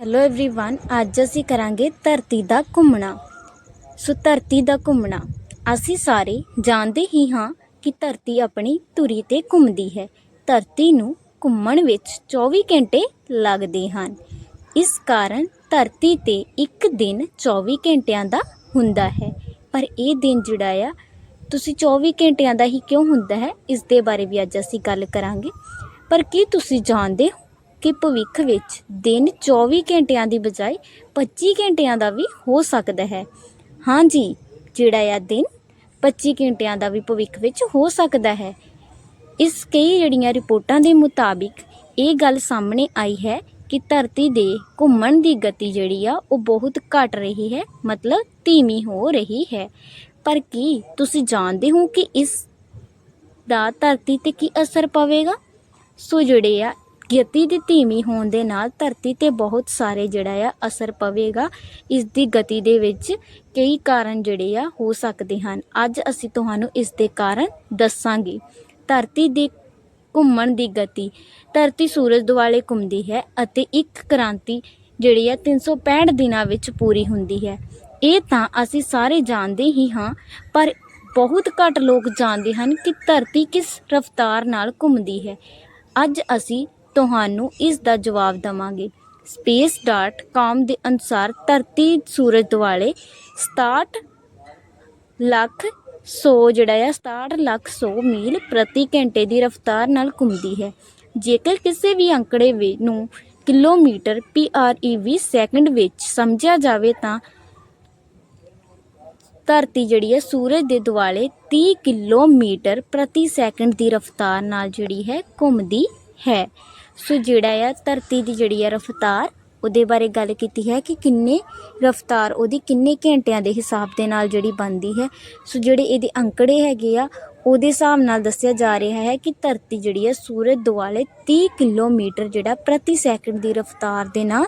Hello everyone ਅੱਜ ਅਸੀਂ ਕਰਾਂਗੇ ਧਰਤੀ ਦਾ ਘੁੰਮਣਾ ਸੋ ਧਰਤੀ ਦਾ ਘੁੰਮਣਾ ਅਸੀਂ ਸਾਰੇ ਜਾਣਦੇ ਹੀ ਹਾਂ ਕਿ ਧਰਤੀ ਆਪਣੀ ਧੁਰੀ ਤੇ ਘੁੰਮਦੀ ਹੈ ਧਰਤੀ ਨੂੰ ਘੁੰਮਣ ਵਿੱਚ 24 ਘੰਟੇ ਲੱਗਦੇ ਹਨ ਇਸ ਕਾਰਨ ਧਰਤੀ ਤੇ ਇੱਕ ਦਿਨ 24 ਘੰਟਿਆਂ ਦਾ ਹੁੰਦਾ ਹੈ ਪਰ ਇਹ ਦਿਨ ਜਿਹੜਾ ਆ ਤੁਸੀਂ 24 ਘੰਟਿਆਂ ਦਾ ਹੀ ਕਿਉਂ ਹੁੰਦਾ ਹੈ ਇਸ ਦੇ ਬਾਰੇ ਵੀ ਅੱਜ ਅਸੀਂ ਗੱਲ ਕਰਾਂਗੇ ਪਰ ਕੀ ਤੁਸੀਂ ਜਾਣਦੇ ਹੋ ਕਿ ਭਵਿੱਖ ਵਿੱਚ ਦਿਨ 24 ਘੰਟਿਆਂ ਦੀ ਬਜਾਏ 25 ਘੰਟਿਆਂ ਦਾ ਵੀ ਹੋ ਸਕਦਾ ਹੈ। ਹਾਂਜੀ ਜਿਹੜਾ ਆ ਦਿਨ 25 ਘੰਟਿਆਂ ਦਾ ਵੀ ਭਵਿੱਖ ਵਿੱਚ ਹੋ ਸਕਦਾ ਹੈ। ਇਸ ਕਈ ਜਿਹੜੀਆਂ ਰਿਪੋਰਟਾਂ ਦੇ ਮੁਤਾਬਿਕ ਇਹ ਗੱਲ ਸਾਹਮਣੇ ਆਈ ਹੈ ਕਿ ਧਰਤੀ ਦੇ ਘੁੰਮਣ ਦੀ ਗਤੀ ਜਿਹੜੀ ਆ, ਉਹ ਬਹੁਤ ਘਟ ਰਹੀ ਹੈ, ਮਤਲਬ ਧੀਮੀ ਹੋ ਰਹੀ ਹੈ। ਪਰ ਕੀ ਤੁਸੀਂ ਜਾਣਦੇ ਹੋ ਕਿ ਇਸ ਦਾ ਧਰਤੀ ਤੇ ਕੀ ਅਸਰ ਪਵੇਗਾ? ਸੋ ਜਿਹੜੇ ਆ ਗਤੀ ਦੀ ਧੀਮੀ ਹੋਣ ਦੇ ਨਾਲ ਧਰਤੀ ਤੇ ਬਹੁਤ ਸਾਰੇ ਜਿਹੜਾ ਆ ਅਸਰ ਪਵੇਗਾ। ਇਸ ਦੀ ਗਤੀ ਦੇ ਵਿੱਚ ਕਈ ਕਾਰਨ ਜਿਹੜੇ ਆ ਹੋ ਸਕਦੇ ਹਨ। ਅੱਜ ਅਸੀਂ ਤੁਹਾਨੂੰ ਇਸ ਦੇ ਕਾਰਨ ਦੱਸਾਂਗੇ। ਧਰਤੀ ਦੀ ਘੁੰਮਣ ਦੀ ਗਤੀ। ਧਰਤੀ ਸੂਰਜ ਦੁਆਲੇ ਘੁੰਮਦੀ ਹੈ ਅਤੇ ਇੱਕ ਕ੍ਰਾਂਤੀ ਜਿਹੜੀ ਆ 365 ਦਿਨਾਂ ਵਿੱਚ ਪੂਰੀ ਹੁੰਦੀ ਹੈ। ਇਹ ਤਾਂ ਅਸੀਂ ਸਾਰੇ ਜਾਣਦੇ ਹੀ ਹਾਂ, ਪਰ ਬਹੁਤ ਘੱਟ ਲੋਕ ਜਾਣਦੇ ਹਨ ਕਿ ਧਰਤੀ ਕਿਸ ਰਫ਼ਤਾਰ ਨਾਲ ਘੁੰਮਦੀ ਹੈ। ਅੱਜ ਅਸੀਂ ਤੁਹਾਨੂੰ ਇਸ ਦਾ ਜਵਾਬ ਦਵਾਂਗੇ। Space.com ਦੇ ਅਨੁਸਾਰ ਧਰਤੀ ਸੂਰਜ ਦੁਆਲੇ 67 ਲੱਖ 100 ਜਿਹੜਾ ਆ 67 ਲੱਖ 100 ਮੀਲ ਪ੍ਰਤੀ ਘੰਟੇ ਦੀ ਰਫ਼ਤਾਰ ਨਾਲ ਘੁੰਮਦੀ ਹੈ। ਜੇਕਰ ਕਿਸੇ ਵੀ ਅੰਕੜੇ ਵੀ ਨੂੰ ਕਿਲੋਮੀਟਰ PREV ਸੈਕਿੰਡ ਵਿੱਚ ਸਮਝਿਆ ਜਾਵੇ ਤਾਂ ਧਰਤੀ ਜਿਹੜੀ ਹੈ ਸੂਰਜ ਦੇ ਦੁਆਲੇ 30 ਕਿਲੋਮੀਟਰ ਪ੍ਰਤੀ ਸੈਕਿੰਡ ਦੀ ਰਫ਼ਤਾਰ ਨਾਲ ਜਿਹੜੀ ਹੈ ਘੁੰਮਦੀ ਹੈ। ਸੋ ਜਿਹੜਾ ਆ ਧਰਤੀ ਦੀ ਜਿਹੜੀ ਆ ਰਫ਼ਤਾਰ, ਉਹਦੇ ਬਾਰੇ ਗੱਲ ਕੀਤੀ ਹੈ ਕਿ ਕਿੰਨੇ ਰਫ਼ਤਾਰ ਉਹਦੀ ਕਿੰਨੇ ਘੰਟਿਆਂ ਦੇ ਹਿਸਾਬ ਦੇ ਨਾਲ ਜਿਹੜੀ ਬਣਦੀ ਹੈ। ਸੋ ਜਿਹੜੇ ਇਹਦੇ ਅੰਕੜੇ ਹੈਗੇ ਆ, ਉਹਦੇ ਹਿਸਾਬ ਨਾਲ ਦੱਸਿਆ ਜਾ ਰਿਹਾ ਹੈ ਕਿ ਧਰਤੀ ਜਿਹੜੀ ਹੈ ਸੂਰਜ ਦੁਆਲੇ 30 ਕਿਲੋਮੀਟਰ ਜਿਹੜਾ ਪ੍ਰਤੀ ਸੈਕਿੰਡ ਦੀ ਰਫ਼ਤਾਰ ਦੇ ਨਾਲ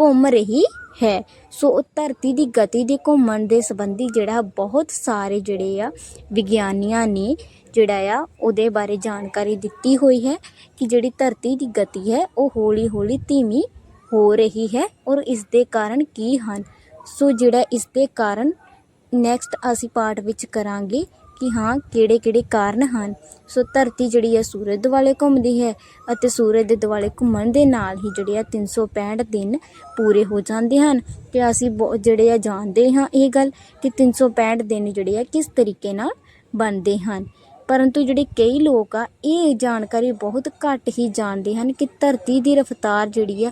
ਘੁੰਮ ਰਹੀ ਹੈ। ਸੋ ਉਹ ਧਰਤੀ ਦੀ ਗਤੀ ਦੇ ਘੁੰਮਣ ਦੇ ਸੰਬੰਧੀ ਜਿਹੜਾ ਬਹੁਤ ਸਾਰੇ ਜਿਹੜੇ ਆ ਵਿਗਿਆਨੀਆਂ ਨੇ ਜਿਹੜਾ ਆ, ਉਹਦੇ ਬਾਰੇ ਜਾਣਕਾਰੀ ਦਿੱਤੀ ਹੋਈ ਹੈ ਕਿ ਜਿਹੜੀ ਧਰਤੀ ਦੀ ਗਤੀ ਹੈ, ਉਹ ਹੌਲੀ ਹੌਲੀ ਧੀਮੀ ਹੋ ਰਹੀ ਹੈ ਔਰ ਇਸ ਦੇ ਕਾਰਨ ਕੀ ਹਨ। ਸੋ ਜਿਹੜਾ ਇਸ ਦੇ ਕਾਰਨ ਨੈਕਸਟ ਅਸੀਂ ਪਾਰਟ ਵਿੱਚ ਕਰਾਂਗੇ ਕਿ ਹਾਂ ਕਿਹੜੇ ਕਿਹੜੇ ਕਾਰਨ ਹਨ। ਸੋ ਧਰਤੀ ਜਿਹੜੀ ਹੈ ਸੂਰਜ ਦੁਆਲੇ ਘੁੰਮਦੀ ਹੈ ਅਤੇ ਸੂਰਜ ਦੇ ਦੁਆਲੇ ਘੁੰਮਣ ਦੇ ਨਾਲ ਹੀ ਜਿਹੜੇ ਆ 365 ਦਿਨ ਪੂਰੇ ਹੋ ਜਾਂਦੇ ਹਨ। ਤੇ ਅਸੀਂ ਬਹੁ- ਜਿਹੜੇ ਆ, ਜਾਣਦੇ ਹਾਂ ਇਹ ਗੱਲ ਕਿ 365 ਦਿਨ ਜਿਹੜੇ ਆ, ਕਿਸ ਤਰੀਕੇ ਨਾਲ ਬਣਦੇ ਹਨ। ਪਰੰਤੂ ਜਿਹੜੇ ਕਈ ਲੋਕ ਆ, ਇਹ ਜਾਣਕਾਰੀ ਬਹੁਤ ਘੱਟ ਹੀ ਜਾਣਦੇ ਹਨ ਕਿ ਧਰਤੀ ਦੀ ਰਫ਼ਤਾਰ ਜਿਹੜੀ ਆ,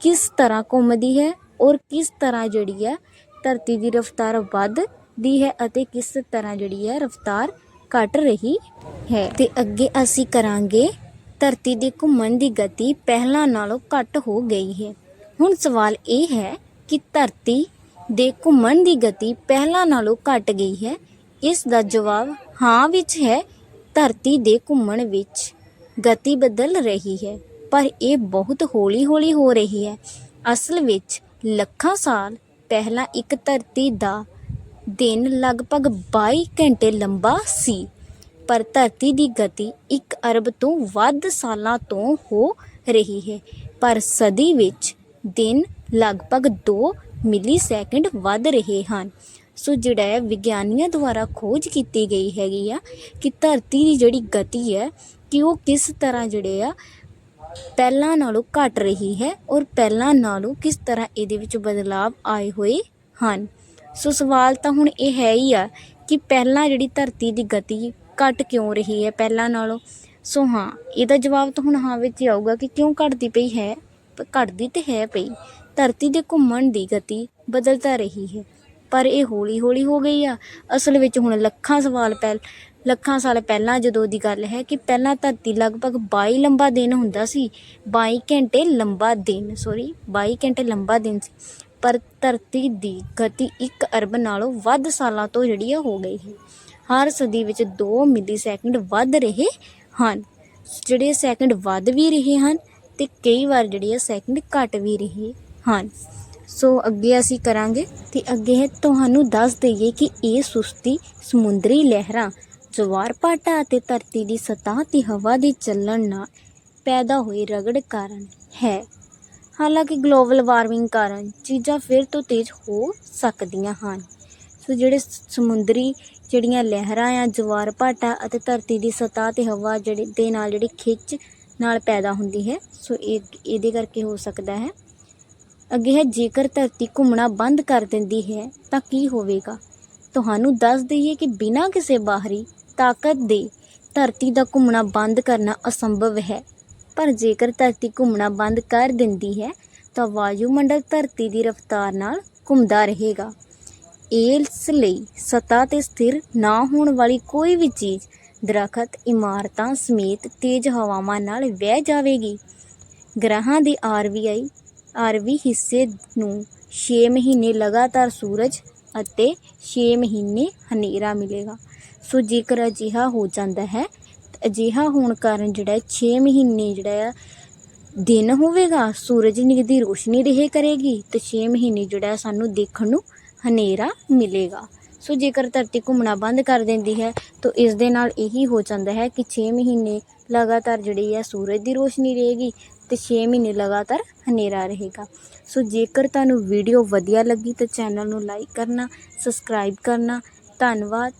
ਕਿਸ ਤਰ੍ਹਾਂ ਘੁੰਮਦੀ ਹੈ ਔਰ ਕਿਸ ਤਰ੍ਹਾਂ ਜਿਹੜੀ ਆ ਧਰਤੀ ਦੀ ਰਫ਼ਤਾਰ ਵੱਧਦੀ ਹੈ ਅਤੇ ਕਿਸ ਤਰ੍ਹਾਂ ਜਿਹੜੀ ਹੈ ਰਫ਼ਤਾਰ ਘਟ ਰਹੀ ਹੈ। ਤੇ ਅੱਗੇ ਅਸੀਂ ਕਰਾਂਗੇ ਧਰਤੀ ਦੇ ਘੁੰਮਣ ਦੀ ਗਤੀ ਪਹਿਲਾਂ ਨਾਲੋਂ ਘੱਟ ਹੋ ਗਈ ਹੈ। ਹੁਣ ਸਵਾਲ ਇਹ ਹੈ ਕਿ ਧਰਤੀ ਦੇ ਘੁੰਮਣ ਦੀ ਗਤੀ ਪਹਿਲਾਂ ਨਾਲੋਂ ਘਟ ਗਈ ਹੈ, ਇਸ ਦਾ ਜਵਾਬ ਹਾਂ ਵਿੱਚ ਹੈ, ਧਰਤੀ ਦੇ ਘੁੰਮਣ ਵਿੱਚ ਗਤੀ ਬਦਲ ਰਹੀ ਹੈ, ਪਰ ਇਹ ਬਹੁਤ ਹੌਲੀ-ਹੌਲੀ ਹੋ ਰਹੀ ਹੈ। ਅਸਲ ਵਿੱਚ ਲੱਖਾਂ ਸਾਲ ਪਹਿਲਾਂ ਇੱਕ ਧਰਤੀ ਦਾ ਦਿਨ ਲਗਭਗ 22 ਘੰਟੇ ਲੰਬਾ ਸੀ, ਪਰ ਧਰਤੀ ਦੀ ਗਤੀ 1 ਅਰਬ ਤੋਂ ਵੱਧ ਸਾਲਾਂ ਤੋਂ ਹੋ ਰਹੀ ਹੈ, ਪਰ ਸਦੀ ਵਿੱਚ ਦਿਨ ਲਗਭਗ 2 ਮਿਲੀ ਸੈਕਿੰਡ ਵੱਧ ਰਹੇ ਹਨ। ਸੋ ਜਿਹੜਾ ਹੈ, ਵਿਗਿਆਨੀਆਂ ਦੁਆਰਾ ਖੋਜ ਕੀਤੀ ਗਈ ਹੈਗੀ ਆ ਕਿ ਧਰਤੀ ਦੀ ਜਿਹੜੀ ਗਤੀ ਹੈ ਕਿ ਉਹ ਕਿਸ ਤਰ੍ਹਾਂ ਜਿਹੜੇ ਆ, ਪਹਿਲਾਂ ਨਾਲੋਂ ਘਟ ਰਹੀ ਹੈ ਔਰ ਪਹਿਲਾਂ ਨਾਲੋਂ ਕਿਸ ਤਰ੍ਹਾਂ ਇਹਦੇ ਵਿੱਚ ਬਦਲਾਵ ਆਏ ਹੋਏ ਹਨ। ਸੋ ਸਵਾਲ ਤਾਂ ਹੁਣ ਇਹ ਹੈ ਹੀ ਆ ਕਿ ਪਹਿਲਾਂ ਜਿਹੜੀ ਧਰਤੀ ਦੀ ਗਤੀ ਘਟ ਕਿਉਂ ਰਹੀ ਹੈ ਪਹਿਲਾਂ ਨਾਲੋਂ? ਸੋ ਹਾਂ, ਇਹਦਾ ਜਵਾਬ ਤਾਂ ਹੁਣ ਹਾਂ ਵਿੱਚ ਹੀ ਆਊਗਾ ਕਿ ਕਿਉਂ ਘਟਦੀ ਪਈ ਹੈ? ਪਰ ਘਟਦੀ ਤੇ ਹੈ ਪਈ। ਧਰਤੀ ਦੇ ਘੁੰਮਣ ਦੀ ਗਤੀ ਬਦਲਦਾ ਰਹੀ ਹੈ। ਪਰ ਇਹ ਹੌਲੀ ਹੌਲੀ ਹੋ ਗਈ ਆ। ਅਸਲ ਵਿੱਚ ਹੁਣ ਲੱਖਾਂ ਸਵਾਲ ਪਹਿਲ, ਲੱਖਾਂ ਸਾਲ ਪਹਿਲਾਂ ਜਦੋਂ ਦੀ ਗੱਲ ਹੈ ਕਿ ਪਹਿਲਾਂ ਧਰਤੀ ਲਗਭਗ 22 ਲੰਬਾ ਦਿਨ ਹੁੰਦਾ ਸੀ 22 ਘੰਟੇ ਲੰਬਾ ਦਿਨ ਸੌਰੀ 22 ਘੰਟੇ ਲੰਬਾ ਦਿਨ ਸੀ। ਪਰ ਧਰਤੀ ਦੀ ਗਤੀ 1 ਅਰਬ ਨਾਲੋਂ ਵੱਧ ਸਾਲਾਂ ਤੋਂ ਜਿਹੜੀ ਆ ਹੋ ਗਈ ਹੈ। ਹਰ ਸਦੀ ਵਿੱਚ 2 ਮਿਲੀ ਸੈਕਿੰਡ ਵੱਧ ਰਹੇ ਹਨ। ਜਿਹੜੇ ਸੈਕਿੰਡ ਵੱਧ ਵੀ ਰਹੇ ਹਨ ਤੇ ਕਈ ਵਾਰ ਜਿਹੜੇ ਆ ਸੈਕਿੰਡ ਘਟ ਵੀ ਰਹੇ ਹਨ। ਸੋ ਅੱਗੇ ਅਸੀਂ ਕਰਾਂਗੇ ਤੇ ਅੱਗੇ ਹੈ ਤੁਹਾਨੂੰ ਦੱਸ ਦਈਏ ਕਿ ਇਹ ਸੁਸਤੀ ਸਮੁੰਦਰੀ ਲਹਿਰਾਂ, ਜਵਾਰ ਭਾਟਾ ਅਤੇ ਧਰਤੀ ਦੀ ਸਤਹ ਤੇ ਹਵਾ ਦੇ ਚੱਲਣ ਨਾਲ ਪੈਦਾ ਹੋਈ ਰਗੜ ਕਾਰਨ ਹੈ। ਹਾਲਾਂਕਿ ਗਲੋਬਲ ਵਾਰਮਿੰਗ ਕਾਰਨ ਚੀਜ਼ਾਂ ਫਿਰ ਤੋਂ ਤੇਜ਼ ਹੋ ਸਕਦੀਆਂ ਹਨ। ਸੋ ਜਿਹੜੇ ਸਮੁੰਦਰੀ ਜਿਹੜੀਆਂ ਲਹਿਰਾਂ ਆ, ਜਵਾਰ ਭਾਟਾ ਅਤੇ ਧਰਤੀ ਦੀ ਸਤਹ ਤੇ ਹਵਾ ਜਿਹੜੇ, ਦੇ ਨਾਲ ਜਿਹੜੀ ਖਿੱਚ ਨਾਲ ਪੈਦਾ ਹੁੰਦੀ ਹੈ, ਸੋ ਇਹ, ਇਹਦੇ ਕਰਕੇ ਹੋ ਸਕਦਾ ਹੈ। ਅੱਗੇ ਹੈ ਜੇਕਰ ਧਰਤੀ ਘੁੰਮਣਾ ਬੰਦ ਕਰ ਦਿੰਦੀ ਹੈ, ਤਾਂ ਕੀ ਹੋਵੇਗਾ? ਤੁਹਾਨੂੰ ਦੱਸ ਦਈਏ ਕਿ ਬਿਨਾਂ ਕਿਸੇ ਬਾਹਰੀ ਤਾਕਤ ਦੇ ਧਰਤੀ ਦਾ ਘੁੰਮਣਾ ਬੰਦ ਕਰਨਾ ਅਸੰਭਵ ਹੈ। ਪਰ ਜੇਕਰ ਧਰਤੀ ਘੁੰਮਣਾ ਬੰਦ ਕਰ ਦਿੰਦੀ ਹੈ, ਤਾਂ ਵਾਯੂਮੰਡਲ ਧਰਤੀ ਦੀ ਰਫ਼ਤਾਰ ਨਾਲ ਘੁੰਮਦਾ ਰਹੇਗਾ। ਇਸ ਲਈ ਸਤ੍ਹਾ ਤੇ ਸਥਿਰ ਨਾ ਹੋਣ ਵਾਲੀ ਕੋਈ ਵੀ ਚੀਜ਼, ਦਰਖਤ, ਇਮਾਰਤਾਂ ਸਮੇਤ ਤੇਜ਼ ਹਵਾਵਾਂ ਨਾਲ ਵਹਿ ਜਾਵੇਗੀ। ਗ੍ਰਹਾਂ ਦੇ ਆਰਵੀਆਈ ਆਰਵੀ ਹਿੱਸੇ ਨੂੰ ਛੇ ਮਹੀਨੇ ਲਗਾਤਾਰ ਸੂਰਜ ਅਤੇ ਛੇ ਮਹੀਨੇ ਹਨੇਰਾ ਮਿਲੇਗਾ। ਸੋ ਜੇਕਰ ਅਜਿਹਾ ਹੋ ਜਾਂਦਾ ਹੈ ਅਜਿਹਾ ਹੋਣ ਕਾਰਨ ਜਿਹੜਾ 6 ਮਹੀਨੇ ਜਿਹੜਾ ਆ, ਦਿਨ ਹੋਵੇਗਾ, ਸੂਰਜ ਦੀ ਰੋਸ਼ਨੀ ਰਹੇ ਕਰੇਗੀ, ਤੇ 6 ਮਹੀਨੇ ਜਿਹੜਾ ਸਾਨੂੰ ਦੇਖਣ ਨੂੰ ਹਨੇਰਾ ਮਿਲੇਗਾ। ਸੋ ਜੇਕਰ ਧਰਤੀ ਘੁੰਮਣਾ ਬੰਦ ਕਰ ਦਿੰਦੀ ਹੈ, ਤਾਂ ਇਸ ਦੇ ਨਾਲ ਇਹੀ ਹੋ ਜਾਂਦਾ ਹੈ ਕਿ 6 ਮਹੀਨੇ ਲਗਾਤਾਰ ਜਿਹੜੀ ਹੈ ਸੂਰਜ ਦੀ ਰੋਸ਼ਨੀ ਰਹੇਗੀ ਅਤੇ ਛੇ ਮਹੀਨੇ ਲਗਾਤਾਰ ਹਨੇਰਾ ਰਹੇਗਾ। ਸੋ ਜੇਕਰ ਤੁਹਾਨੂੰ ਵੀਡੀਓ ਵਧੀਆ ਲੱਗੀ ਤਾਂ ਚੈਨਲ ਨੂੰ ਲਾਈਕ ਕਰਨਾ ਸਬਸਕ੍ਰਾਈਬ ਕਰਨਾ। ਧੰਨਵਾਦ।